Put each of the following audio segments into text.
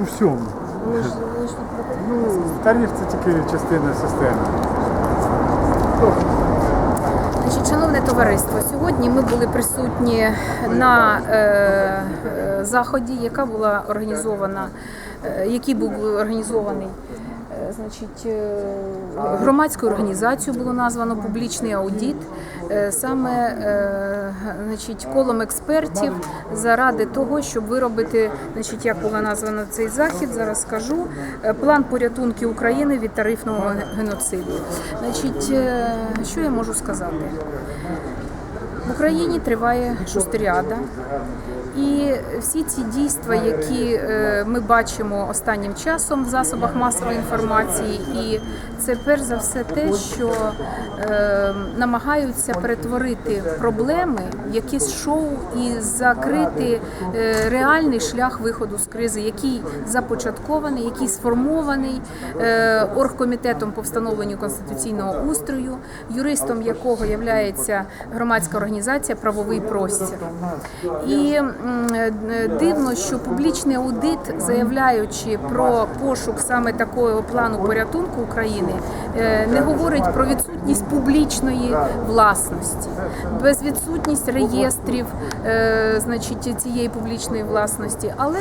у всьому. Ну, тариф це тільки частина системи. Шановне товариство, сьогодні ми були присутні на е, е, заході, яка була організована, е, який був організований. Значить, е, громадською організацією було названо публічний аудіт, е, саме е, значить, колом експертів заради того, щоб виробити, значить, як було названо цей захід, зараз скажу, план порятунки України від тарифного геноциду. Значить, що я можу сказати? В Україні триває шустеріада. І всі ці дійства, які е, ми бачимо останнім часом в засобах масової інформації, і це перш за все те, що е, намагаються перетворити проблеми в якесь шоу і закрити е, реальний шлях виходу з кризи, який започаткований, який сформований оргкомітетом по встановленню конституційного устрою, юристом якого є громадська організація Правовий простір. І дивно, що публічний аудит, заявляючи про пошук саме такого плану порятунку України, е, не говорить про відсутність публічної власності, без відсутність реєстрів, е, значить, цієї публічної власності. Але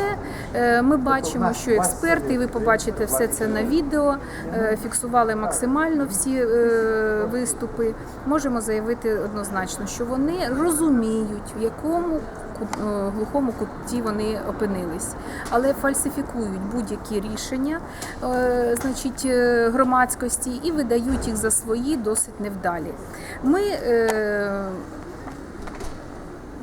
е, ми бачимо, що експерти, і ви побачите все це на відео, е, фіксували максимально всі е, виступи. Можемо заявити однозначно, що вони розуміють, в якому е, глухому куті вони опинились, але фальсифікують будь-які рішення е, значить, е, громадськості і видають їх за свої досить невдалі. Ми е,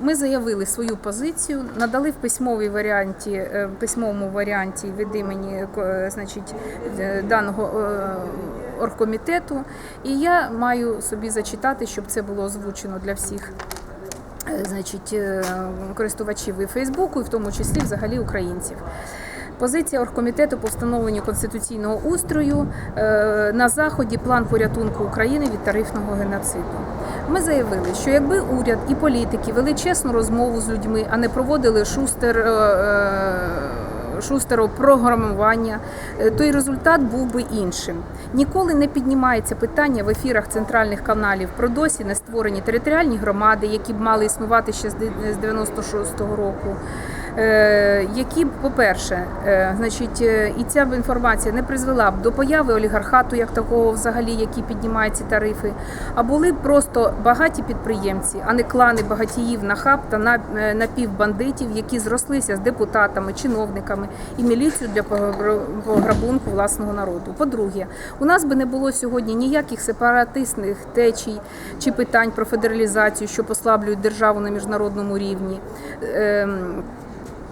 ми заявили свою позицію, надали в письмовій варіанті, е, в письмовому варіанті від імені е, значить, е, даного е, оргкомітету. І я маю собі зачитати, щоб це було озвучено для всіх е, значить, е, користувачів і Фейсбуку, і в тому числі взагалі українців. Позиція оргкомітету по встановленню конституційного устрою е, на заході план порятунку України від тарифного геноциду. Ми заявили, що якби уряд і політики вели чесну розмову з людьми, а не проводили шустер. Е, е, Шустеро програмування, е, то й результат був би іншим. Ніколи не піднімається питання в ефірах центральних каналів про досі не створені територіальні громади, які б мали існувати ще з 96-го року. Е, Які, по-перше, е, значить, е, і ця б інформація не призвела б до появи олігархату як такого, взагалі, які піднімають ці тарифи, а були б просто багаті підприємці, а не клани багатіїв на хаб та на- напівбандитів, які зрослися з депутатами, чиновниками і міліцією для пограб- пограбунку власного народу. По-друге, у нас би не було сьогодні ніяких сепаратистних течій чи питань про федералізацію, що послаблюють державу на міжнародному рівні.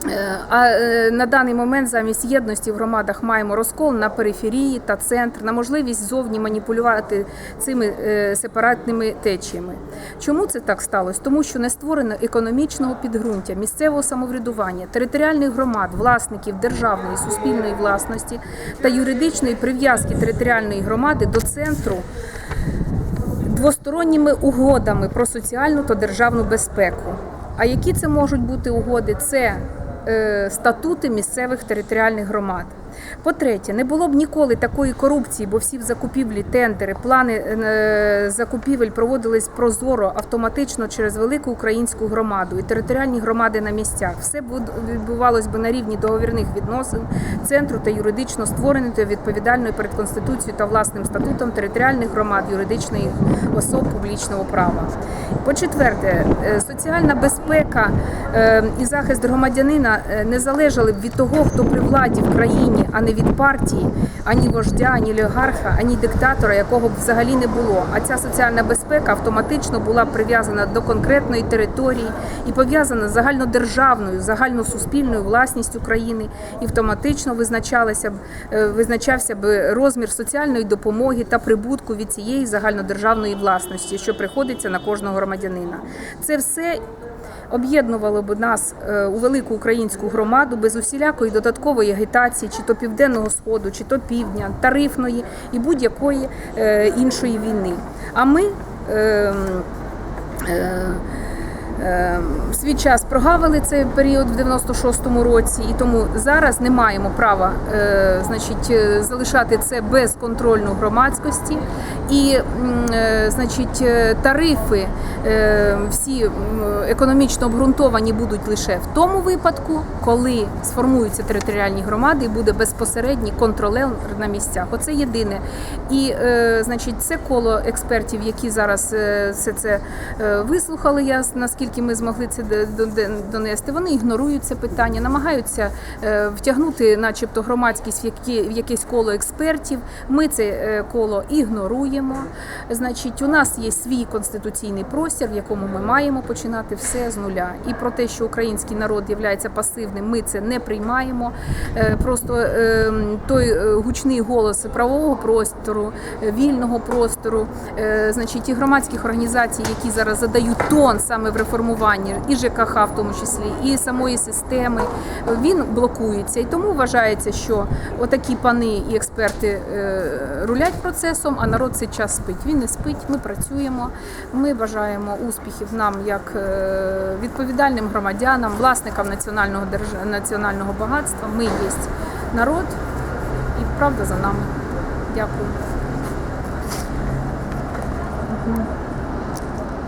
Е, А е, на даний момент замість єдності в громадах маємо розкол на периферії та центр, на можливість зовні маніпулювати цими е, сепаратними течіями. Чому це так сталося? Тому що не створено економічного підґрунтя, місцевого самоврядування, територіальних громад, власників державної суспільної власності та юридичної прив'язки територіальної громади до центру двосторонніми угодами про соціальну та державну безпеку. А які це можуть бути угоди? Це статути місцевих територіальних громад. По-третє, не було б ніколи такої корупції, бо всі в закупівлі, тендери, плани е, закупівель проводились прозоро, автоматично через велику українську громаду і територіальні громади на місцях. Все відбувалось би на рівні договірних відносин центру та юридично створеної та відповідальної перед конституцією та власним статутом територіальних громад юридичних особ публічного права. По-четверте, е, соціальна безпека е, і захист громадянина е, не залежали б від того, хто при владі в країні, а не від партії, ані вождя, ані олігарха, ані диктатора, якого б взагалі не було. А ця соціальна безпека автоматично була прив'язана до конкретної території і пов'язана з загальнодержавною, загальносуспільною власністю країни, і автоматично визначалася б е, визначався б розмір соціальної допомоги та прибутку від цієї загальнодержавної власності, що приходиться на кожного громадянина. Це все об'єднувало б нас е, у велику українську громаду без усілякої додаткової агітації, чи то південного сходу, чи то півдня, тарифної і будь-якої е, іншої війни. А ми. е, е, свій час прогавили цей період в 96-му році, і тому зараз не маємо права е, значить, е, залишати це без контрольну громадськості. І е, значить, е, тарифи е, всі економічно обґрунтовані будуть лише в тому випадку, коли сформуються територіальні громади і буде безпосередній контролер на місцях. Оце єдине. І е, значить, це коло експертів, які зараз е, все це вислухали. Я наскільки ми змогли це д- д- донести. Вони ігнорують це питання, намагаються е, втягнути, начебто, громадськість в якесь коло експертів. Ми це е, коло ігноруємо. Значить, у нас є свій конституційний простір, в якому ми маємо починати все з нуля. І про те, що український народ є пасивним, ми це не приймаємо. Е, Просто той гучний голос правового простору, вільного простору, значить, і громадських організацій, які зараз задають тон саме в реформуванні, і ЖКХ в тому числі, і самої системи, він блокується. І тому вважається, що отакі пани і експерти е, рулять процесом, а народ цей час спить. Він не спить, ми працюємо. Ми бажаємо успіхів нам як е, відповідальним громадянам, власникам національного національного багатства. Ми є народ, і правда за нами. Дякую.